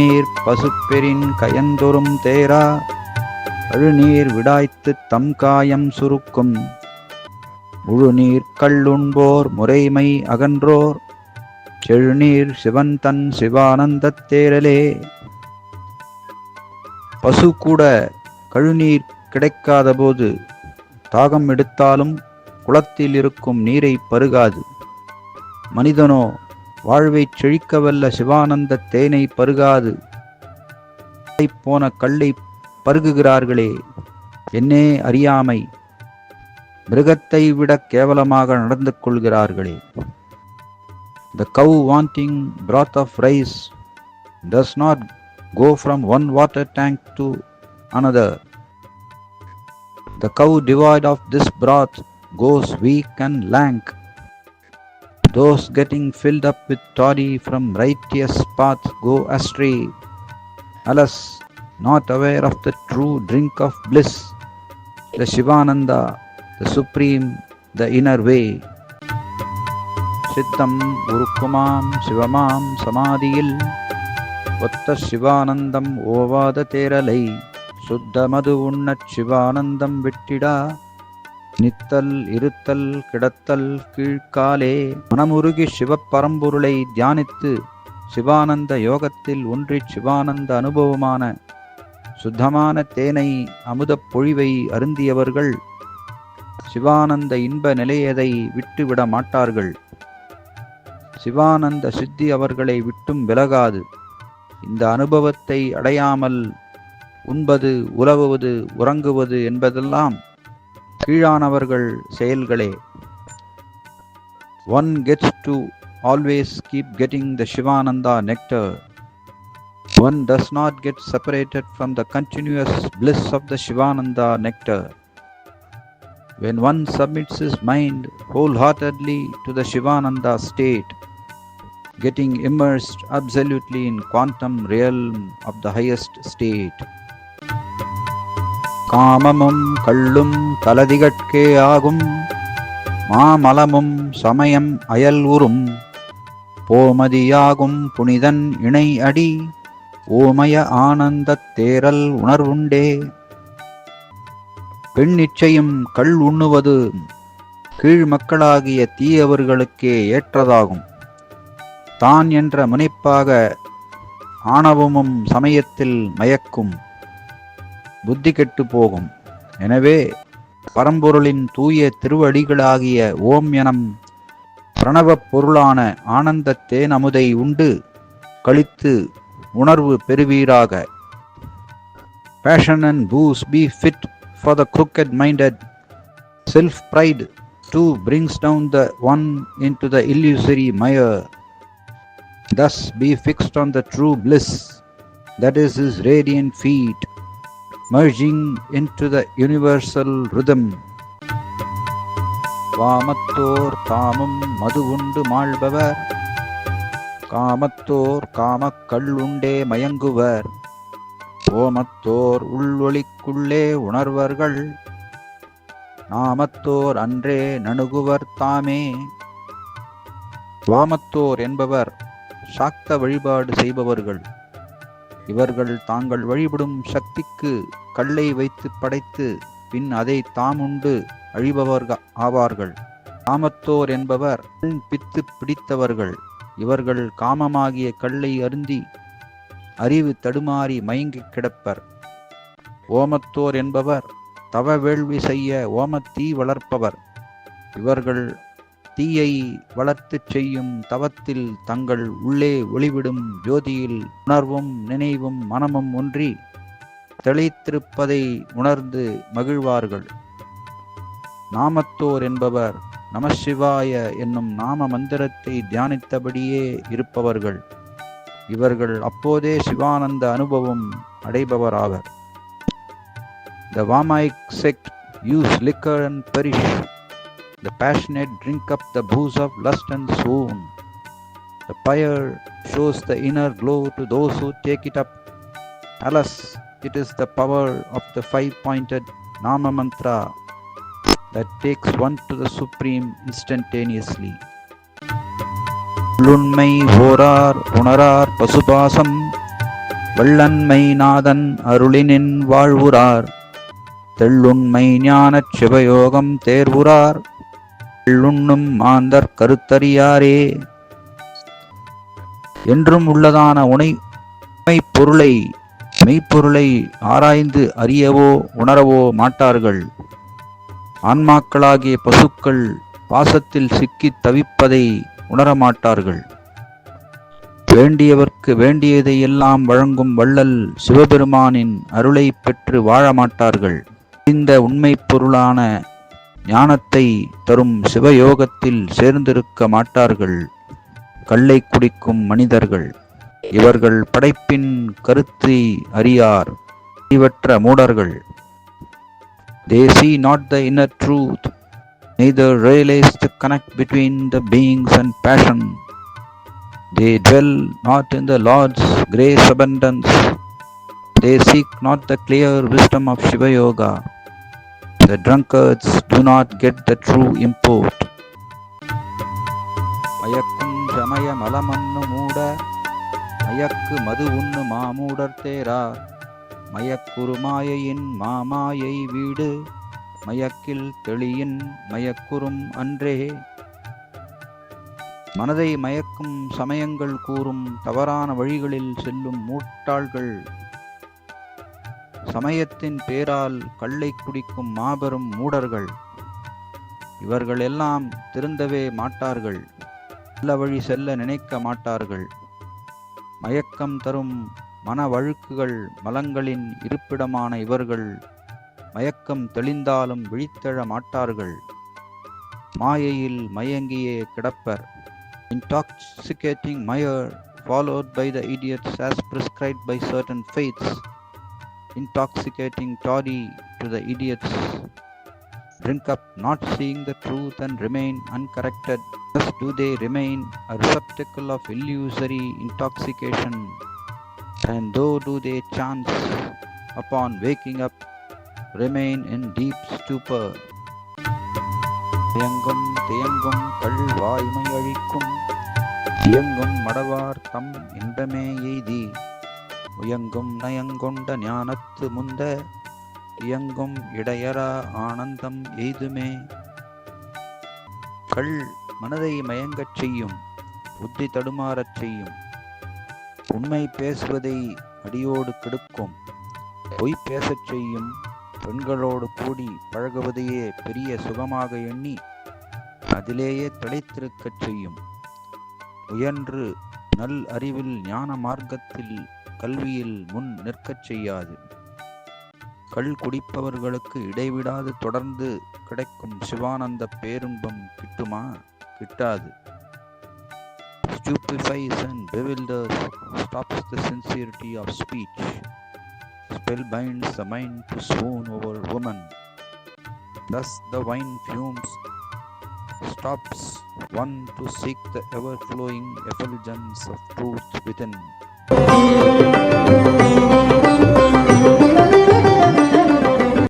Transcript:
கழுநீர் பசுப்பெரின் கயந்தொரும் தேரா கழுநீர் விடாய்த்துத் தம் காயம் சுருக்கும். முழுநீர் கள்ளுண்போர் முறைமை அகன்றோர் செழுநீர் சிவன் தன் சிவானந்தத் தேரலே. பசு கூட கழுநீர் கிடைக்காத போது தாகம் எடுத்தாலும் குளத்தில் இருக்கும் நீரை பருகாது. மனிதனோ வாழ்வைச் செழிக்கவல்ல சிவானந்த தேனை பருகாது போன கல்லை பருகுகிறார்களே என்னே அறியாமை மிருகத்தை விட கேவலமாக நடந்து கொள்கிறார்களே the cow wanting broth of rice does not go from one water tank to another the cow divide of this broth goes weak and lank Those getting filled up with toddy from righteous path go astray. Alas, not aware of the true drink of bliss, the Shivananda, the supreme, the inner way. சித்தம் உருக்குமாம் சிவமாம் சமாதியில் ஒத்த சிவானந்தம் ஓவாத தேரலை சுத்த மது உண்ணச் சிவானந்தம் விட்டிடா நித்தல் இருத்தல் கிடத்தல் கீழ்காலே மனமுருகி சிவப்பரம்பொருளை தியானித்து சிவானந்த யோகத்தில் ஒன்றி சிவானந்த அனுபவமான சுத்தமான தேனை அமுதப் பொழிவை அருந்தியவர்கள் சிவானந்த இன்ப நிலையதை விட்டுவிட மாட்டார்கள். சிவானந்த சித்தி அவர்களை விட்டும் விலகாது. இந்த அனுபவத்தை அடையாமல் உண்பது உலவுவது உறங்குவது என்பதெல்லாம் கீழானவர்கள் செயல்களே one gets to always keep getting the Sivananda nectar one does not get separated from the continuous bliss of the Sivananda nectar when one submits his mind wholeheartedly to the Shivananda state, getting immersed absolutely in quantum realm of the highest state. காமமும் கள்ளும் கலதிகட்கே ஆகும். மாமலமும் சமயம் அயல் உறும். போமதியாகும் புனிதன் இணை அடி. ஓமய ஆனந்தத் தேரல் உணர்வுண்டே. பெண் நிச்சயம் கள் உண்ணுவது கீழ் மக்களாகிய தீயவர்களுக்கே ஏற்றதாகும். தான் என்ற முனைப்பாக ஆணவமும் சமயத்தில் மயக்கும். புத்தி கெட்டு போகும் எனவே பரம்பொருளின் தூய திருவடிகளாகிய ஓம் எனம் பிரணவப் பொருளான ஆனந்தத்தே நமுதை உண்டு கழித்து உணர்வு பெறுவீராக passion and booze be fit for the crooked minded self pride too brings down the one into the illusory mire. Thus be fixed on the true bliss that is is radiant feet merging into the universal rhythm. வாமத்தோர் தாமும் மது உண்டு மாழ்பவர். காமத்தோர் காமக்கல் உண்டே மயங்குவர். ஓமத்தோர் உள்வொளிக்குள்ளே உணர்வர்கள். நாமத்தோர் அன்றே நணுகுவர் தாமே. வாமத்தோர் என்பவர் சாக்த வழிபாடு செய்பவர்கள். இவர்கள் தாங்கள் வழிபடும் சக்திக்கு கல்லை வைத்து படைத்து பின் அதை தாமுண்டு அழிபவர்கள் ஆவார்கள். காமத்தோர் என்பவர் பித்து பிடித்தவர்கள். இவர்கள் காமமாகிய கல்லை அருந்தி அறிவு தடுமாறி மயங்கி கிடப்பர். ஓமத்தோர் என்பவர் தவ வேள்வி செய்ய ஓமத்தீ வளர்ப்பவர். இவர்கள் தீயை வளர்த்துச் செய்யும் தவத்தில் தங்கள் உள்ளே ஒளிவிடும் ஜோதியில் உணர்வும் நினைவும் மனமும் ஒன்றி தெளித்திருப்பதை உணர்ந்து மகிழ்வார்கள் நாமத்தோர் என்பவர் நமசிவாய என்னும் நாம மந்திரத்தை தியானித்தபடியே இருப்பவர்கள் இவர்கள் அப்போதே சிவானந்த அனுபவம் அடைபவராவர் the Vamaic sect use liquor and perish The passionate drink up the booze of lust and soon the fire shows the inner glow to those who take it up. Alas, it is the power of the five pointed Nama Mantra that takes one to the Supreme instantaneously. உள்ளுண்மை ஓரார் உணரார் பசுபாசம் வள்ளன்மை நாதன் அருளினின் வாழ்வுறார் தெள்ளுண்மை ஞானச் சிவயோகம் தேர்வுறார் உள்ளுண்ணும் மாந்தர் கருத்தறியாரே என்றும் உள்ளதான உணை பொருளை மெய்ப்பொருளை ஆராய்ந்து அறியவோ உணரவோ மாட்டார்கள். ஆன்மாக்களாகிய பசுக்கள் பாசத்தில் சிக்கித் தவிப்பதை உணரமாட்டார்கள். வேண்டியவர்க்கு வேண்டியதையெல்லாம் வழங்கும் வள்ளல் சிவபெருமானின் அருளை பெற்று வாழ மாட்டார்கள் இந்த உண்மைப் பொருளான ஞானத்தை தரும் சிவயோகத்தில் சேர்ந்திருக்க மாட்டார்கள். கல்லை குடிக்கும் மனிதர்கள். இவர்கள் படைப்பின் கருத்தை அறியார் அறிவற்ற மூடர்கள் They see not the inner truth, neither realize the connect between the beings and passion. They dwell not in the Lord's grace abundance. They seek not the clear wisdom of Shiva Yoga. The drunkards do not get the true import. மயக்கும் சமய மலமன்னு மூட மயக்கு மது உண்ணு மாமூடர் தேரார் மயக்குரு மாயையின் மாமாயை வீடு. மயக்கில் தெளியின் மயக்குறும் அன்றே. மனதை மயக்கும் சமயங்கள் கூறும் தவறான வழிகளில் செல்லும் மூட்டாள்கள். சமயத்தின் பேரால் கள்ளை குடிக்கும் மாபெரும் மூடர்கள். இவர்கள் எல்லாம் திருந்தவே மாட்டார்கள். நல்ல வழி செல்ல நினைக்க மாட்டார்கள். மயக்கம் தரும் மன வழுக்குகள் மலங்களின் இருப்பிடமான இவர்கள் மயக்கம் தெளிந்தாலும் விழித்தெழ மாட்டார்கள் மாயையில் மயங்கியே கிடப்பர் intoxicating mire followed by the idiots as prescribed by certain faiths intoxicating toddy to the idiots drink up not seeing the truth and remain uncorrected thus do they remain a receptacle of illusory intoxication and though do they chance upon waking up remain in deep stupor தேங்கும் தேங்கும் கள் வாய்மை அழிக்கும் தியங்கும் மடவார் தம் இன்பமே எய்தி உயங்கும் நயங்கொண்ட ஞானத்து முந்த இயங்கும் இடையரா ஆனந்தம் எய்துமே. கள் மனதை மயங்கச் செய்யும் புத்தி தடுமாறச் செய்யும். உண்மை பேசுவதை அடியோடு கெடுக்கும். பொய் பேசச் செய்யும் பெண்களோடு கூடி பழகுவதையே பெரிய சுகமாக எண்ணி அதிலேயே திளைத்திருக்கச் செய்யும். முயன்று நல் அறிவில் ஞான மார்க்கத்தில் கல்வியில் முன் நிற்கச் செய்யாது. கள் குடிப்பவர்களுக்கு இடைவிடாது தொடர்ந்து கிடைக்கும் Sivananda பேருன்பம் கிட்டுமா கிட்டாது stupefies and bewilders, stops the sincerity of speech, spellbinds the mind to swoon over woman. Thus the wine fumes stops one to seek the ever-flowing effulgence of truth within.